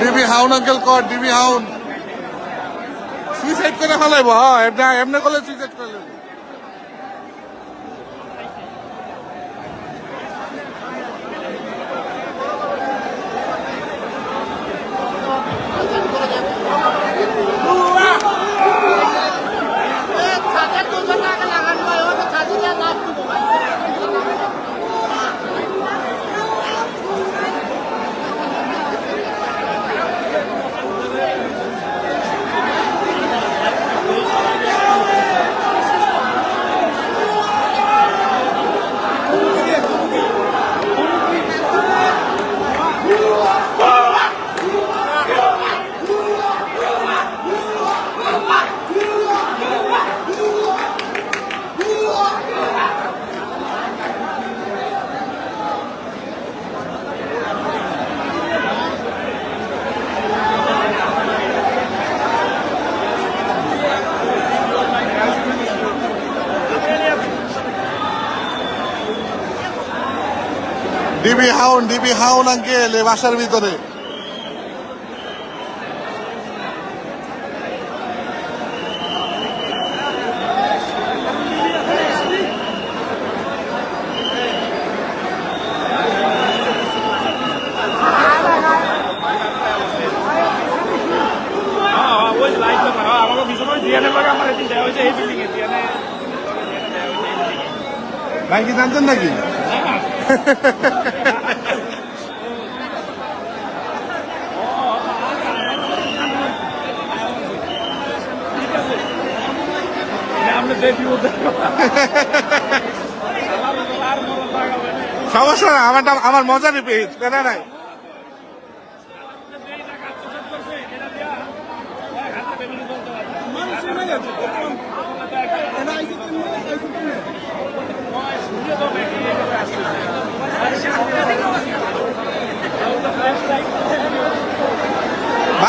DB হাউন uncle কর DB হাউন। সুইসাইড করে ফেলাইব হ্যাঁ এমনি করলে সুইসাইড করে ডিবি হাউন ডিবি হাউন আঙ্কেল এই বাসার ভিতরে। ভাই কি জানতেন নাকি? সমস্যা আমার আমার মজারই পেয়েছি কেন নাই।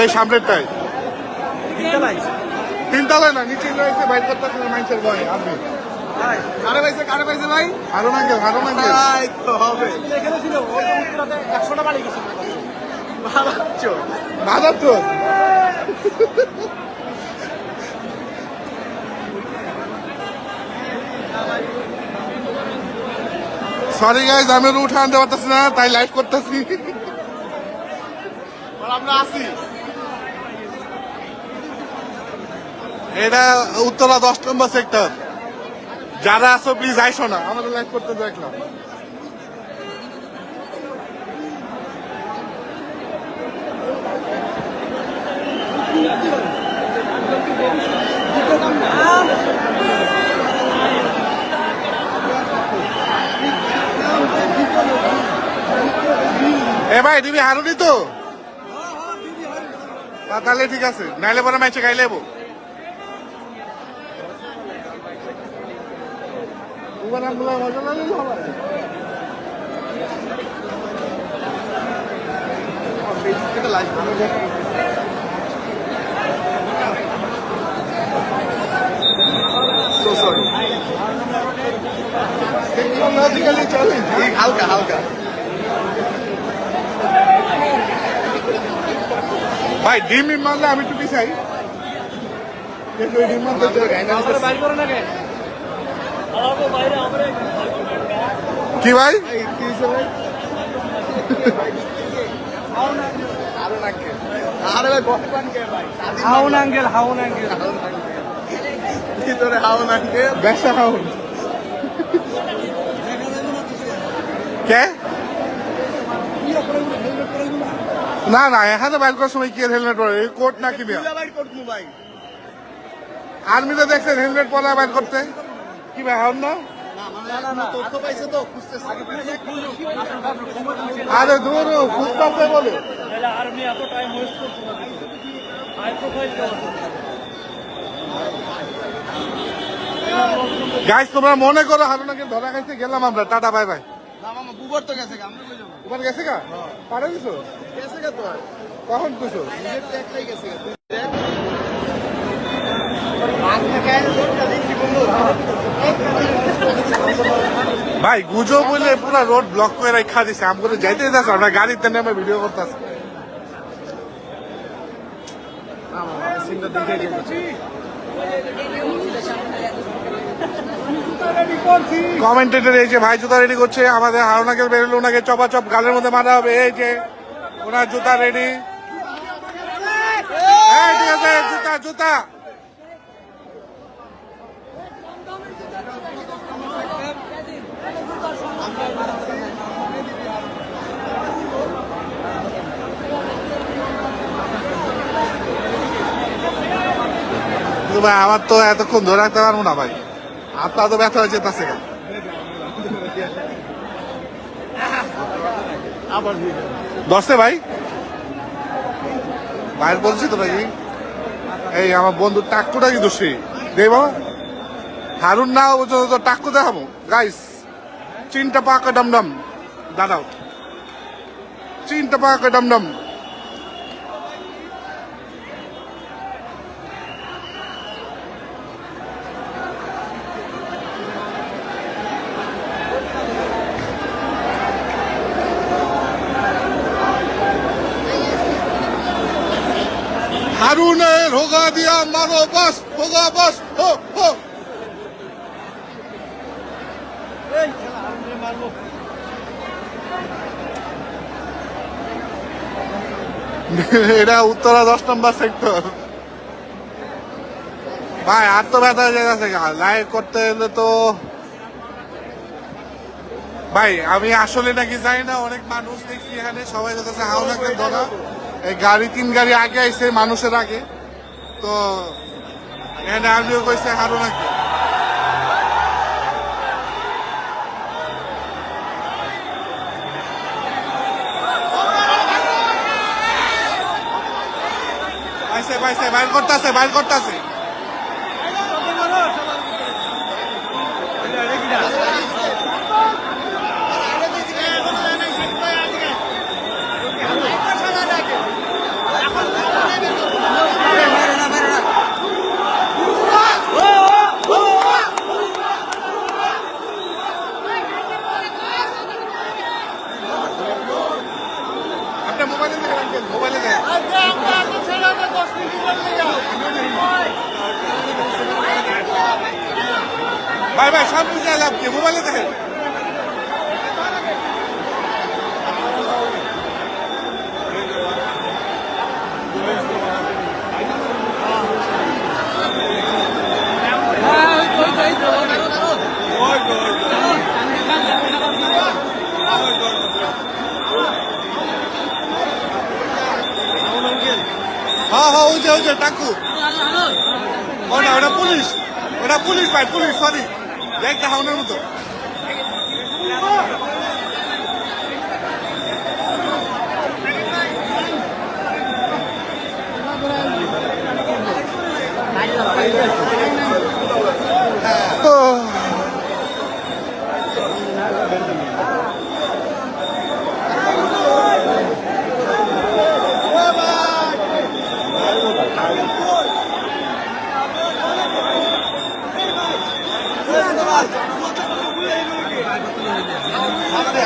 এই সামনেরটাই। তিনতলায় না নিচে রয়েছে বাইর করতেছে মানুষের ভয় আপনি। কারে পাইছে কারে পাইছে ভাই? হারুন আঙ্কেল হারুন আঙ্কেল হবে। এখানে ছিল একশোটা বাড়ি গেছে সরি গাইজ আমি উঠে আনতে পারতেছি না তাই লাইভ করতেছি। আমরা আসি এটা উত্তরা দশ নম্বর সেক্টর যারা আছো প্লিজ আইসো না আমাদের লাইভ করতে দেখলাম এ ভাই তুমি হারুনি তো? তাহলে ঠিক আছে নাইলে পরে লাইভ সো সরি হালকা হালকা। ভাই ডিম মারলে আমি টুপি চাই ডিম কেন? কি ভাই? হাউন আঙ্গেল হাউন আঙ্গেল ভিতরে ব্যবসা খাউন কে? না না এখানে বাইর করার সময় কি হেলমেট পরে? কোট না কিনে আর্মিতে দেখছেন হেলমেট পরা বাইর করতে। কি ভাই হন না? খুঁজতেছে আরে দূর খুঁজতেছে বলে তাহলে আর এত টাইম ওয়েস্ট করছি না হাই তোমরা মনে করো হারুনাকে ধরা খাইতে গেলাম আমরা। Tata bye bye. গেছে গা পারে দিছো? গেছে গা তো কখন একটাই গেছে গা। বন্ধু। ভাই গুজো বলে পুরা রোড ব্লক করে রেখা দিছে। আমি যাইতে যাচ্ছে আমরা গাড়িতে নেমে ভিডিও করতেছি। সিনটা দেখে কমেন্টেটর এই যে ভাই জুতা রেডি করছে, আমাদের হারুনাকে বেরোলে, ওনাকে চপা চপ গালের মধ্যে মারা হবে, এই যে ওনার জুতা রেডি হ্যাঁ জুতা জুতা। ভাই, আমার তো এতক্ষণ ধরে রাখতে পারব না ভাই। হাতটা তো ব্যথা হয়ে যেতেছে দশে ভাই। ভাইয়ের বলছি তো নাকি এই আমার বন্ধু টাক্কুটা কিন্তু সেই দেব হারুন না পর্যন্ত তো টাক্কু দেখাবো। গাইস চিনটা পাকা ডমডম। দাঁড়াও। চিনটা পাকা ডমডম। হারুনের হোগা দিয়া মারো বাস হোগা বাস হো হো এটা উত্তরা দশ নম্বর সেক্টর ভাই আর তো ব্যথা হয়ে যাচ্ছে লাইভ করতে গেলে তো ভাই আমি আসলে নাকি জানি না অনেক মানুষ দেখছি এখানে সবাই কাছে হাওনাকে ধরা? এই গাড়ি, তিন গাড়ি আগে আইছে, মানুষের আগে। তো এখানে আমিও কইছে, হারো নাকি? বাইর করতেছে বাইর করতেছে। ভাই ভাই সামনে যাই লাভ কি, মোবাইলে দেখেন। হ্যাঁ হ্যাঁ ওই যে ওই যে, টাকু। ওটা ওটা পুলিশ। ওটা পুলিশ, ভাই, পুলিশ সরি দেখ দেখানোর মতো।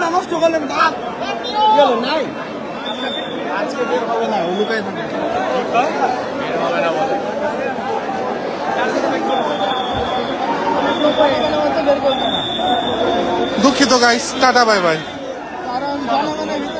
সময়টা নষ্ট করলেন না গেল নাই। আজকে বের হবে না লুকাই থাকবে। বের হবে না বলে বের করবে না দুঃখিত গাইস টাটা বাই বাই কারণ জনগণের ভিতরে